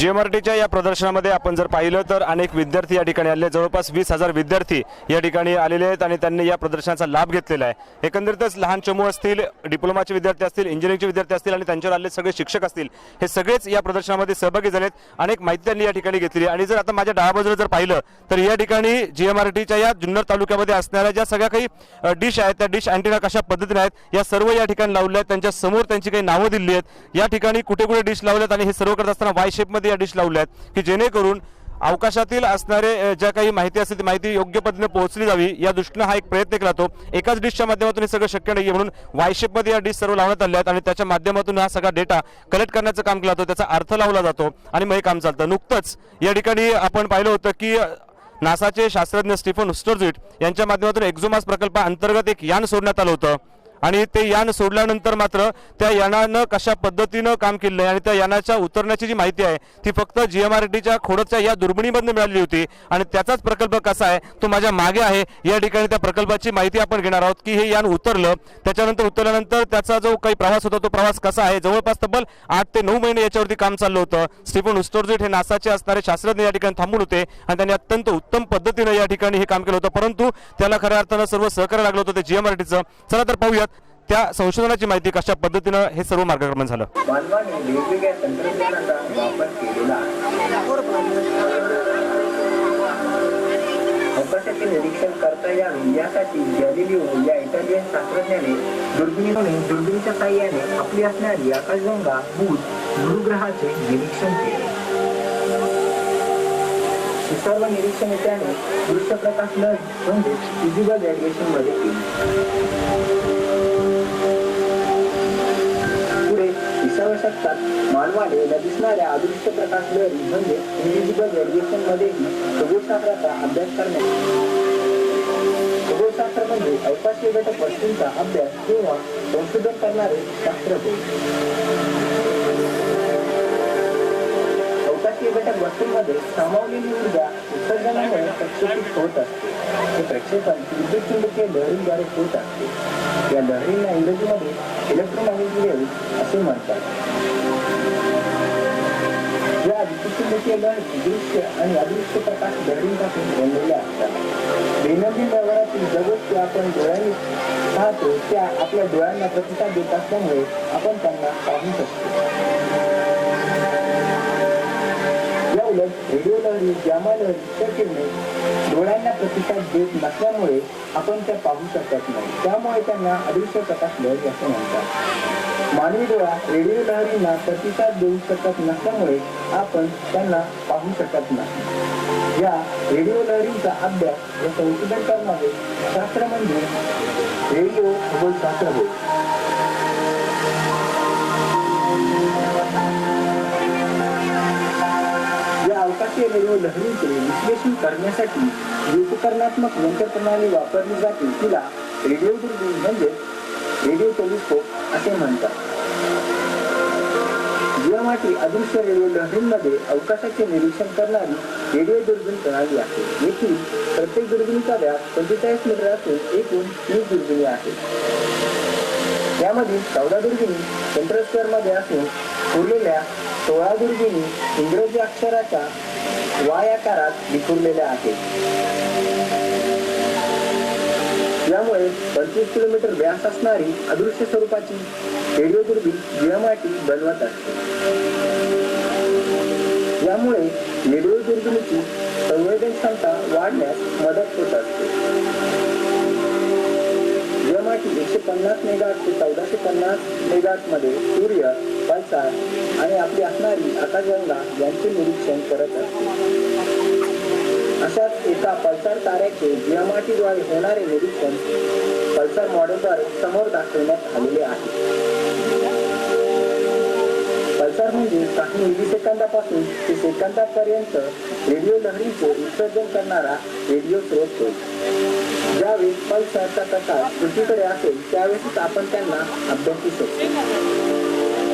जीएमआरटीच्या या प्रदर्शनामध्ये आपण जर पाहिलं तर अनेक विद्यार्थी या ठिकाणी आले जवळपास वीस हजार विद्यार्थी या ठिकाणी आलेले आहेत आणि त्यांनी या प्रदर्शनाचा लाभ घेतलेला आहे. एकंदरीतच लहान चमू असतील डिप्लोमाचे विद्यार्थी असतील इंजिनिअरिंगचे विद्यार्थी असतील आणि त्यांच्यावर आलेले सगळे शिक्षक असतील हे सगळेच या प्रदर्शनामध्ये सहभागी झालेत. अनेक माहिती त्यांनी या ठिकाणी घेतली आणि जर आता माझ्या डाव्या बाजूला जर पाहिलं तर या ठिकाणी जीएमआरटीच्या या जुन्नर तालुक्यामध्ये असणाऱ्या ज्या सगळ्या काही डिश आहेत त्या डिश अँटीना कशा पद्धतीने आहेत या सर्व या ठिकाणी लावल्या आहेत. त्यांच्यासमोर त्यांची काही नावं दिली आहेत. या ठिकाणी कुठे कुठे डिश लावल्यात आणि हे सर्व करत असताना वाय शेपमध्ये या डिश लावल्या आहेत की जेणेकरून अवकाशातील असणारे ज्या काही माहिती असेल ती माहिती योग्य पद्धतीने पोहोचली जावी. या दृष्टीनं हा एक प्रयत्न केला जातो. एकाच डिशच्या माध्यमातून हे सगळं शक्य नाही म्हणून वायशेपमध्ये या डिश सर्व लावण्यात आल्या आहेत आणि त्याच्या माध्यमातून हा सगळा डेटा कलेक्ट करण्याचं काम केलं जातं. त्याचा अर्थ लावला जातो आणि मग हे काम चालतं. नुकतंच या ठिकाणी आपण पाहिलं होतं की नासाचे शास्त्रज्ञ स्टीफन हुस्टरझिट यांच्या माध्यमातून एक्झोमास प्रकल्पाअंतर्गत एक यान सोडण्यात आलं होतं. आणि ते यान सोडल्यानंतर मात्र त्या यानानं कशा पद्धतीनं काम केलं आणि त्या यानाच्या उतरण्याची जी माहिती आहे ती फक्त जी एम आर टीच्या खोडच्या या दुर्बिणीमधून मिळाली होती. आणि त्याचाच प्रकल्प कसा आहे तो माझ्या मागे आहे. या ठिकाणी त्या प्रकल्पाची माहिती आपण घेणार आहोत की हे यान उतरलं त्याच्यानंतर उतरल्यानंतर त्याचा जो काही प्रवास होता तो प्रवास कसा आहे? जवळपास तब्बल आठ ते नऊ महिने याच्यावरती काम चाललं होतं. स्टीफन उस्टोरजेट हे नासाचे असणारे शास्त्रज्ञ या ठिकाणी थांबून होते आणि त्यांनी अत्यंत उत्तम पद्धतीनं या ठिकाणी हे काम केलं होतं. परंतु त्याला खऱ्या अर्थानं सर्व सहकार्य लागलं होतं ते टीचं चला तर पाहूयात. त्या संशोधनाची माहिती कशा पद्धतीनं हे सर्व मार्गक्रमण झालं? वेगवेगळ्या तंत्रज्ञानाचा वापर केलेला अवकाशाचे निरीक्षण करता यावे यासाठी गॅलिलिओ या इटालियन शास्त्रज्ञाने दुर्बिणीने दुर्बिणीच्या साह्याने आपली असणारी आकाशगंगा बुध गुरुग्रहाचे निरीक्षण केले. सर्व निरीक्षणे त्याने दृश्य प्रकाश लहरी म्हणजे फिजिकल रेडिएशनमध्ये केली. विसाव्या मानवाने न दिसणाऱ्या अदृश्य प्रकाश लहरी म्हणजे इन्व्हिजिबल रेडिएशन मध्येही खगोलशास्त्राचा अभ्यास करण्यात खगोलशास्त्र म्हणजे अवकाशीय घटक वस्तूंचा अभ्यास किंवा संशोधन करणारे शास्त्र. होय अवकाशीय घटक वस्तूंमध्ये सामावलेली ऊर्जा उत्सर्जनामुळे प्रक्षेपित होत असते. हे प्रक्षेपण विद्युत चुंबकीय लहरीद्वारे होत असते. या लहरींना इंग्रजीमध्ये इलेक्ट्रोमॅग्नेटिक वेव्ह असे म्हणतात. विद्युतचुंबकीय दृश्य आणि अदृश्य प्रकाश लहरींपासून बनलेल्या असतात. दैनंदिन व्यवहारातील जगत जे आपण डोळ्यांनी पाहतो त्या आपल्या डोळ्यांना प्रतिसाद देत असल्यामुळे आपण त्यांना पाहू शकतो. आणि रेडिओ लहरी किरणे डोळ्यांना प्रतिसाद देत नसल्यामुळे आपण त्या पाहू शकत नाही. त्यामुळे त्यांना अदृश्य प्रकाश लहरी असे म्हणतात. मानवी डोळा रेडिओ लहरींना प्रतिसाद देऊ शकत नसल्यामुळे आपण त्यांना पाहू शकत नाही. या रेडिओ लहरींचा अभ्यास व संशोधन करणारे शास्त्र म्हणजे रेडिओ खगोलशास्त्र होय. या रेडिओ लहरींचे विश्लेषण करण्यासाठी जी यंत्रप्रणाली वापरली जाते. तिला रेडिओ दुर्बीण म्हणजे रेडिओ टेलिस्कोप असे म्हणतात. जीवामाटी अदृश्य रेडिओ लहरींमध्ये अवकाशाचे निरीक्षण करणारी रेडिओ दुर्बीण प्रणाली आहे. येथील प्रत्येक दुर्बिणीचा व्यास पंचेचाळीस मीटर असून एकूण तीस दुर्बिणी आहेत. यामधील चौदा दुर्बिणी सेंट्रल स्क्वेअरमध्ये असून उरलेल्या सोळा दुर्बिणी इंग्रजी अक्षराच्या वाय आकारात विखुरलेल्या आहेत. यामुळे पंचवीस किलोमीटर व्यास असणारी अदृश्य स्वरूपाची रेडिओ दुर्बीण जीएमआयटी बनवत असते. यामुळे रेडिओ दुर्बिणीची संवेदनक्षमता वाढण्यास मदत होत असते. पन्नास मेगाट ते चौदाशे पन्नास मेगाटमध्ये सूर्य पल्सार आणि आपली असणारी आकाशगंगा यांचे निरीक्षण करत असते. अशाच एका पल्सार ताऱ्याचे जीएमआरटी होणारे निरीक्षण पल्सार मॉडेलद्वारे समोर दाखवण्यात आलेले आहे. पल्सार म्हणजे काही मिली सेकंदापासून ते सेकंदापर्यंत रेडिओ लहरीचे उत्सर्जन करणारा रेडिओ स्रोत होईल ज्यावेळी पल्सारचा कसा पृथ्वीकडे असेल त्यावेळेस आपण त्यांना अभ्यासू शकतो.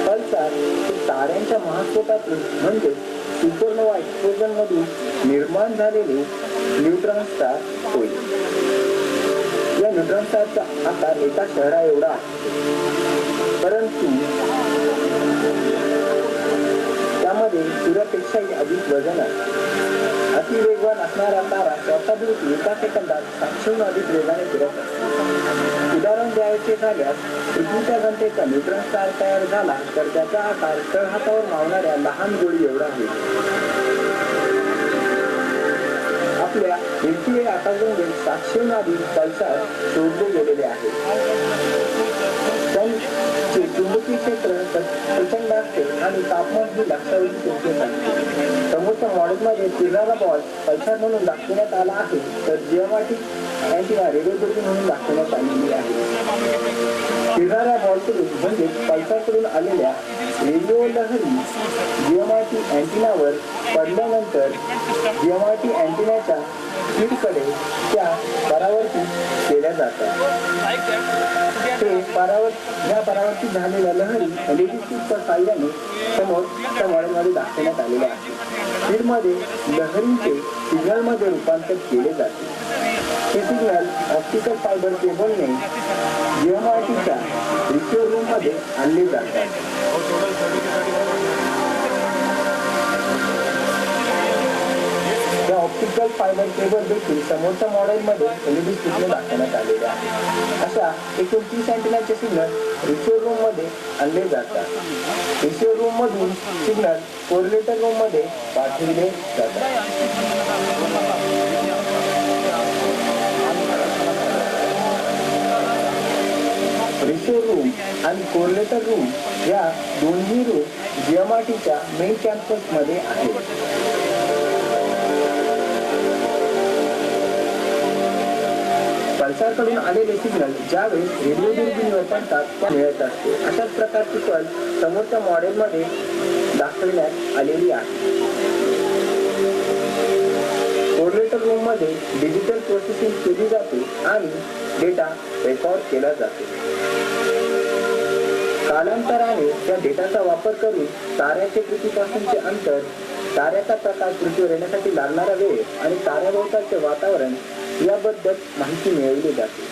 पल्सार हे ताऱ्यांच्या महास्फोटातून म्हणजे सुपरनोवा एक्सप्लोजन मधून निर्माण झालेले न्यूट्रॉन स्टार होय. या न्यूट्रॉन स्टारचा आकार एका शहरा एवढा आहे. परंतु त्यामध्ये सूर्यापेक्षाही अधिक वजन आहे. अति वेगवान असणारा तारा स्वतःभोवती एका सेकंदात सातशेहून अधिक वेगाने फिरत असतो उदाहरण द्यायचे झाल्यास पृथ्वीच्या घंटेचा न्यूट्रॉन स्टार तयार झाला तर त्याचा आकार तळहातावर मावणाऱ्या लहान गोळी एवढा होईल आपल्या मिल्की आकाशगंगेत सातशेहून अधिक पल्सार शोधले गेलेले आहे त्यांचे चुंबकीय क्षेत्र आणि तापमान ही लक्षावधी संकेत आहे समोरच्या मॉडेलमध्ये फिरणारा बॉल पल्सार म्हणून दाखवण्यात आला आहे तर जिओमॅटिक अँटिना रेडिओ म्हणून दाखवण्यात आलेली आहे. फिरणाऱ्या बॉलकडून म्हणजे पल्सारकडून आलेल्या रेडिओ लहरी जिओमॅटी अँटिनावर पडल्यानंतर जिओमॅटी अँटिनाच्या स्पीडकडे त्या परावर्तित जातात. ते परावर ह्या परावर्तित झालेल्या लहरी एलईडी साह्याने समोर त्या मॉडेलमध्ये दाखवण्यात आलेल्या आहेत. स्पीडमध्ये लहरींचे सिग्नलमध्ये रूपांतर केले जाते. हे सिग्नल ऑप्टिकल फायबर केबलने जिओमॅटीच्या रिसिव्हर रूममध्ये आणले जातात. ऑप्टिकल फायबर केबल देखील समोरच्या मॉडेलमध्ये एलईडी स्क्रीनने दाखवण्यात आलेले आहे. अशा एकूण तीस अँटिनाचे सिग्नल रिसिव्हर रूममध्ये आणले जातात. रिसिव्हर रूम मधून सिग्नल कोरिलेटर रूममध्ये पाठविले जातात. रिसिव्हर रूम आणि कोर्लेटर रूम या दोन्ही रूम जीएमआरटीच्या मेन कॅम्पसमध्ये आहेत. पल्सारकडून आलेले सिग्नल ज्यावेळेस रेडिओ दुर्बिणीवर पडतात त्या मिळत असते. अशाच प्रकारची कल समोरच्या मॉडेलमध्ये दाखवण्यात आलेली आहे. कोर्लेटर रूममध्ये डिजिटल प्रोसेसिंग केली जाते आणि डेटा रेकॉर्ड केला जातो. कालांतराने त्या डेटाचा वापर करून ताऱ्याचे कृतीपासूनचे अंतर ताऱ्याचा प्रकाश पृथ्वीवर येण्यासाठी लागणारा वेळ आणि ताऱ्याभोवतालचे वातावरण याबद्दल माहिती मिळवली जाते.